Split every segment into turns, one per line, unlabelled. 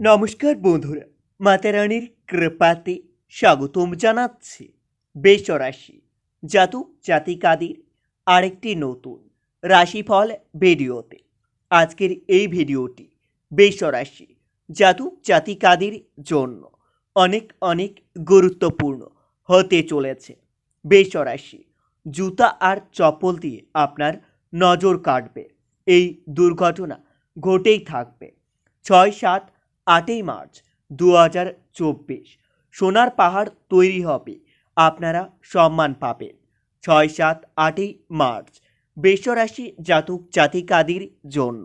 নমস্কার বন্ধুরা মাতারানির কৃপাতে স্বাগতম জানাচ্ছি বেশরাশি জাতক জাতিকাদের আরেকটি নতুন রাশিফল ভিডিওতে। আজকের এই ভিডিওটি বেশরাশি জাতক জাতিকাদের জন্য অনেক অনেক গুরুত্বপূর্ণ হতে চলেছে। বেশরাশি জুতা আর চপ্পল দিয়ে আপনার নজর কাটবে। এই দুর্ঘটনা ঘটেই থাকবে। ছয় সাত আটই মার্চ দু হাজার চব্বিশ। সোনার পাহাড় তৈরি হবে। আপনারা সম্মান পাবেন। ছয় সাত আটই মার্চ। বেশরাশি জাতক জাতিকাদের জন্য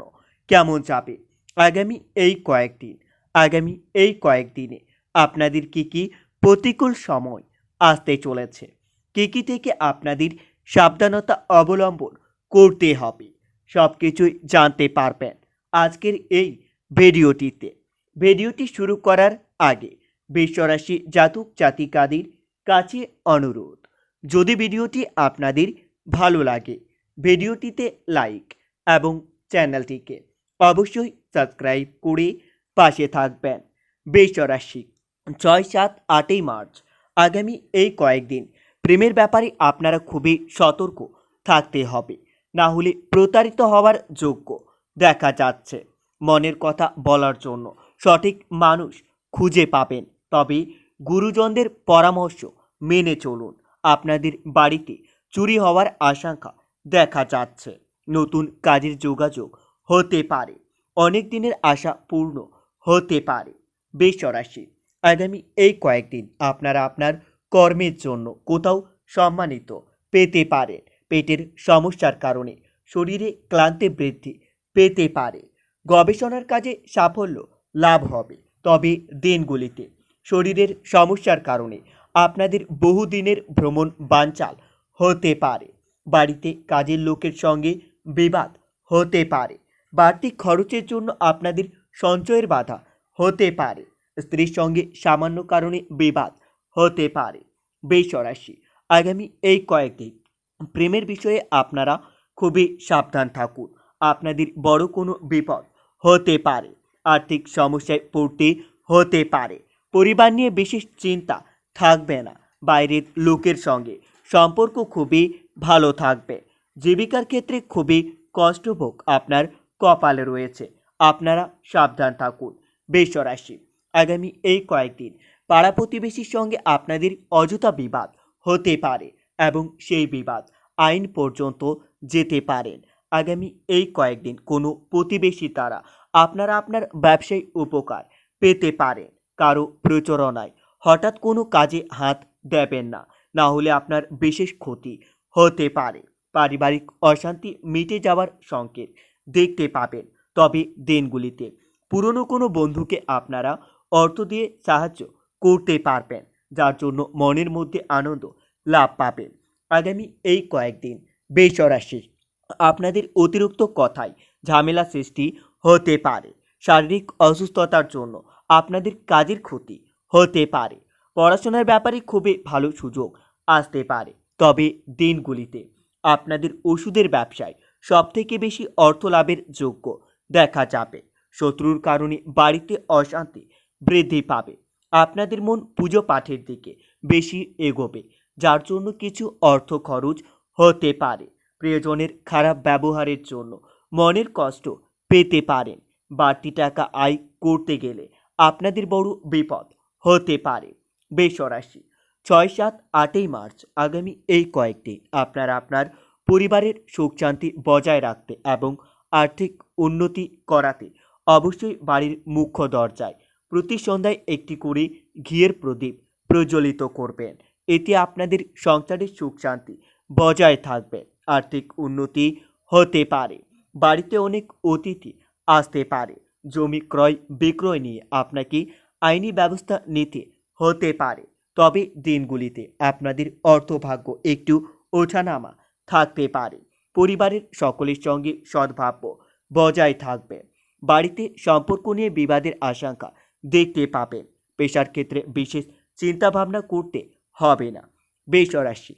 কেমন যাবে? আগামী এই কয়েকদিন, আগামী এই কয়েকদিনে আপনাদের কি কি প্রতিকূল সময় আসতে চলেছে? কি কি থেকে আপনাদের সাবধানতা অবলম্বন করতে হবে? সব কিছুই জানতে পারবেন আজকের এই ভিডিওটিতে। ভিডিওটি শুরু করার আগে বিশ্বরাশি জাতক জাতিকাদের কাছে অনুরোধ, যদি ভিডিওটি আপনাদের ভালো লাগে, ভিডিওটিতে লাইক এবং চ্যানেলটিকে অবশ্যই সাবস্ক্রাইব করে পাশে থাকবেন। বিশ্বরাশি, ছয় সাত আটই মার্চ, আগামী এই কয়েকদিন প্রেমের ব্যাপারে আপনারা খুবই সতর্ক থাকতে হবে, না হলে প্রতারিত হওয়ার যোগ্য দেখা যাচ্ছে। মনের কথা বলার জন্য সঠিক মানুষ খুঁজে পাবেন। তবে গুরুজনদের পরামর্শ মেনে চলুন। আপনাদের বাড়িতে চুরি হওয়ার আশঙ্কা দেখা যাচ্ছে। নতুন কাজের যোগাযোগ হতে পারে। অনেক দিনের আশা পূর্ণ হতে পারে। বেশরাশি আগামী এই কয়েকদিন আপনারা আপনার কর্মের জন্য কোথাও সম্মানিত পেতে পারেন। পেটের সমস্যার কারণে শরীরে ক্লান্তি বৃদ্ধি পেতে পারে। গবেষণার কাজে সাফল্য লাভ হবে। তবে দিনগুলিতে শরীরের সমস্যার কারণে আপনাদের বহুদিনের ভ্রমণ বানচাল হতে পারে। বাড়িতে কাজের লোকের সঙ্গে বিবাদ হতে পারে। বাড়তি খরচের জন্য আপনাদের সঞ্চয়ের বাধা হতে পারে। স্ত্রীর সঙ্গে সামান্য কারণে বিবাদ হতে পারে। বেসরাশি, আগামী এই কয়েকদিন প্রেমের বিষয়ে আপনারা খুবই সাবধান থাকুন। আপনাদের বড় কোনো বিপদ হতে পারে। আর্থিক সমস্যায় পড়তে হতে পারে। পরিবার নিয়ে বিশেষ চিন্তা থাকবে না। বাইরের লোকের সঙ্গে সম্পর্ক খুবই ভালো থাকবে। জীবিকার ক্ষেত্রে খুবই কষ্টভোগ আপনার কপালে রয়েছে। আপনারা সাবধান থাকুন। বেসরাশি আগামী এই কয়েকদিন পাড়া প্রতিবেশীর সঙ্গে আপনাদের অযথা বিবাদ হতে পারে এবং সেই বিবাদ আইন পর্যন্ত যেতে পারেন। আগামী এই কয়েকদিন কোনো প্রতিবেশী দ্বারা আপনারা আপনার ব্যবসায়ী উপকার পেতে পারেন, কারও প্রচরণায়। হঠাৎ কোনো কাজে হাত দেবেন না না হলে আপনার বিশেষ ক্ষতি হতে পারে। পারিবারিক অশান্তি মিটে যাওয়ার সংকেত দেখতে পাবেন। তবে দিনগুলিতে পুরনো কোনো বন্ধুকে আপনারা অর্থ দিয়ে সাহায্য করতে পারবেন, যার জন্য মনের মধ্যে আনন্দ লাভ পাবেন। আগামী এই কয়েকদিন বেসরাশি আপনাদের অতিরিক্ত কথায় ঝামেলা সৃষ্টি হতে পারে। শারীরিক অসুস্থতার জন্য আপনাদের কাজের ক্ষতি হতে পারে। পড়াশোনার ব্যাপারে খুবই ভালো সুযোগ আসতে পারে। তবে দিনগুলিতে আপনাদের ওষুধের ব্যবসায় সবথেকে বেশি অর্থ লাভের যোগ্য দেখা যাবে। শত্রুর কারণে বাড়িতে অশান্তি বৃদ্ধি পাবে। আপনাদের মন পুজো পাঠের দিকে বেশি এগোবে, যার জন্য কিছু অর্থ খরচ হতে পারে। প্রিয়জনের খারাপ ব্যবহারের জন্য মনের কষ্ট পেতে পারেন। বাড়তি টাকা আয় করতে গেলে আপনাদের বড় বিপদ হতে পারে। বেসরাশি, ছয় সাত আটই মার্চ আগামী এই কয়েকদিন আপনারা আপনার পরিবারের সুখ শান্তি বজায় রাখতে এবং আর্থিক উন্নতি করাতে অবশ্যই বাড়ির মুখ্য দরজায় প্রতি সন্ধ্যায় একটি করে ঘিয়ের প্রদীপ প্রজ্বলিত করবেন। এতে আপনাদের সংসারের সুখ শান্তি বজায় থাকবে। আর্থিক উন্নতি হতে পারে। বাড়িতে অনেক অতিথি আসতে পারে। জমি ক্রয়, বিক্রয় নিয়ে আপনাকে আইনি ব্যবস্থা নিতে হতে পারে। তবে দিনগুলিতে আপনাদের অর্থভাগ্য একটু ওঠানামা থাকতে পারে। পরিবারের সকলের সঙ্গে সদ্ভাব্য বজায় থাকবে। বাড়িতে সম্পর্ক নিয়ে বিবাদের আশঙ্কা দেখতে পাবেন। পেশার ক্ষেত্রে বিশেষ চিন্তাভাবনা করতে হবে না। বেসরাশি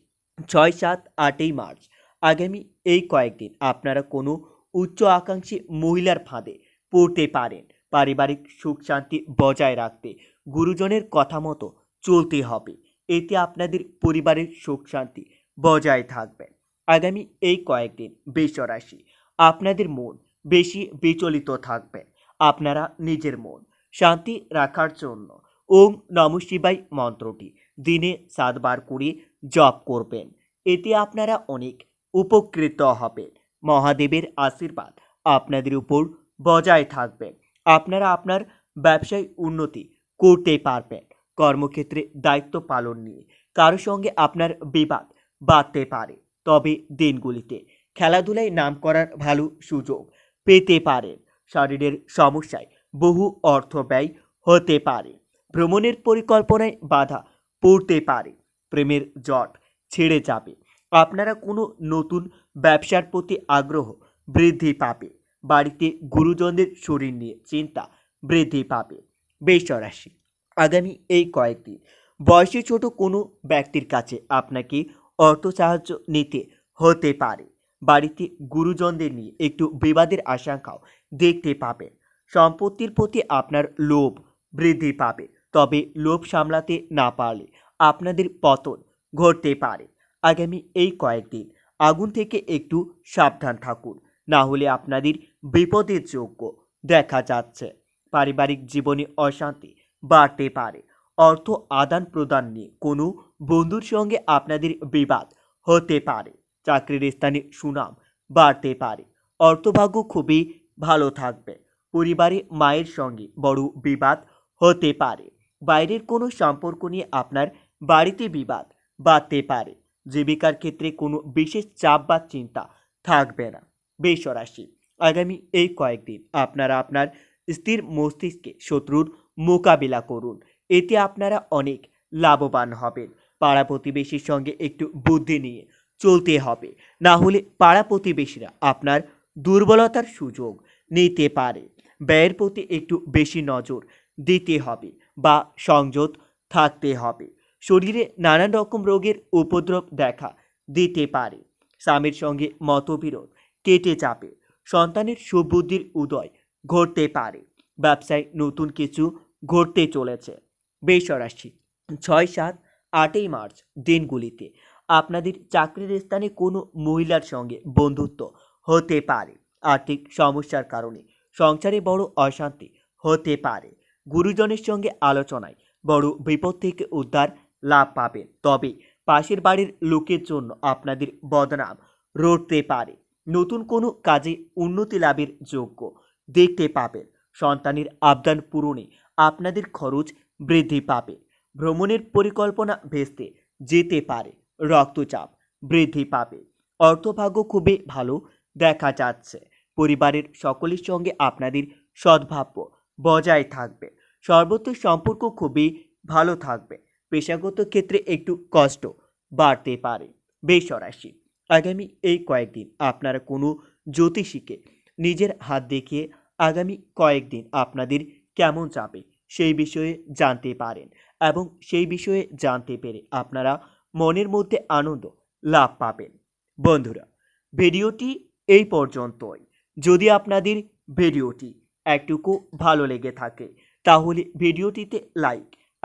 ছয় সাত আটই মার্চ। আগামী এই কয়েকদিন আপনারা কোনো উচ্চ আকাঙ্ক্ষী মহিলার ফাঁদে পড়তে পারেন। পারিবারিক সুখ শান্তি বজায় রাখতে গুরুজনের কথা মতো চলতে হবে। এতে আপনাদের পরিবারের সুখ শান্তি বজায় থাকবে। আগামী এই কয়েকদিন বৃষরাশি, আপনাদের মন বেশি বিচলিত থাকবে। আপনারা নিজের মন শান্তি রাখার জন্য ওম নম শিবাই মন্ত্রটি দিনে সাতবার করে জপ করবেন। এতে আপনারা অনেক উপকৃত হবেন। মহাদেবের আশীর্বাদ আপনাদের উপর বজায় থাকবে। আপনারা আপনার ব্যবসায় উন্নতি করতে পারবেন, কর্মক্ষেত্রে দায়িত্ব পালন নিয়ে। কারও সঙ্গে আপনার বিবাদ বাড়তে পারে, তবে দিনগুলিতে খেলাধুলায় নাম করার ভালো সুযোগ পেতে পারেন শরীরের সমস্যায় বহু অর্থ ব্যয় হতে পারে। ভ্রমণের পরিকল্পনায় বাধা পড়তে পারে। প্রেমের জট ছেড়ে যাবে। আপনারা কোনো নতুন ব্যবসার প্রতি আগ্রহ বৃদ্ধি পাবে। বাড়িতে গুরুজনদের শরীর নিয়ে চিন্তা বৃদ্ধি পাবে। বেশরাশি আগামী এই কয়েকদিন বয়সে ছোট কোনো ব্যক্তির কাছে আপনাকে অর্থ সাহায্য নিতে হতে পারে। বাড়িতে গুরুজনদের নিয়ে একটু বিবাদের আশঙ্কাও দেখতে পাবেন। সম্পত্তির প্রতি আপনার লোভ বৃদ্ধি পাবে। তবে লোভ সামলাতে না পারলে আপনাদের পতন ঘটতে পারে। আগামী এই কয়েকদিন আগুন থেকে একটু সাবধান থাকুন। না হলে আপনাদের বিপদের যোগ্য দেখা যাচ্ছে। পারিবারিক জীবনে অশান্তি বাড়তে পারে। অর্থ আদান প্রদান নিয়ে কোনো বন্ধুর সঙ্গে আপনাদের বিবাদ হতে পারে। চাকরির স্থানে সুনাম বাড়তে পারে। অর্থভাগ্য খুবই ভালো থাকবে। পরিবারে মায়ের সঙ্গে বড় বিবাদ হতে পারে। বাইরের কোনো সম্পর্ক নিয়ে আপনার বাড়িতে বিবাদ বাড়তে পারে। জীবিকার ক্ষেত্রে কোনো বিশেষ চাপ বা চিন্তা থাকবে না। বেসরাশি আগামী এই কয়েকদিন আপনারা আপনার স্থির মস্তিষ্কে শত্রুর মোকাবিলা করুন। এতে আপনারা অনেক লাভবান হবেন। পাড়া প্রতিবেশীর সঙ্গে একটু বুদ্ধি নিয়ে চলতে হবে। না হলে পাড়া প্রতিবেশীরা আপনার দুর্বলতার সুযোগ নিতে পারে। ব্যয়ের প্রতি একটু বেশি নজর দিতে হবে বা সংযত থাকতে হবে। শরীরে নানান রকম রোগের উপদ্রব দেখা দিতে পারে। স্বামীর সঙ্গে মতবিরোধ, কেটে যাবে সন্তানের সুবুদ্ধির উদয় ঘটতে পারে। ব্যবসায় নতুন কিছু ঘটতে চলেছে। বেসরাশি ছয়, সাত, আটই মার্চ দিনগুলিতে আপনাদের চাকরির স্থানে কোনো মহিলার সঙ্গে বন্ধুত্ব হতে পারে। আর্থিক সমস্যার কারণে সংসারে বড় অশান্তি হতে পারে। গুরুজনের সঙ্গে আলোচনায় বড় বিপদ থেকে উদ্ধার লাভ পাবেন। তবে পাশের বাড়ির লোকের জন্য আপনাদের বদনাম রটতে পারে। নতুন কোনো কাজে উন্নতি লাভের যোগ্য দেখতে পাবেন। সন্তানের আবদান পূরণে আপনাদের খরচ বৃদ্ধি পাবে। ভ্রমণের পরিকল্পনা ভেস্তে যেতে পারে। রক্তচাপ বৃদ্ধি পাবে। অর্থভাগ্য খুবই ভালো দেখা যাচ্ছে। পরিবারের সকলের সঙ্গে আপনাদের সদ্ভাব্য বজায় থাকবে। সর্বত্র সম্পর্ক খুবই ভালো থাকবে। পেশাগত ক্ষেত্রে একটু কষ্ট বাড়তে পারে। বেসরাশি আগামী এই কয়েকদিন আপনারা কোনো জ্যোতিষীকে নিজের হাত দেখিয়ে আগামী কয়েকদিন আপনাদের কেমন যাবে সেই বিষয়ে জানতে পারেন এবং সেই বিষয়ে জানতে পেরে আপনারা মনের মধ্যে আনন্দ লাভ পাবেন। বন্ধুরা, ভিডিওটি এই পর্যন্তই। যদি আপনাদের ভিডিওটি একটুকু ভালো লেগে থাকে, তাহলে ভিডিওটিতে লাইক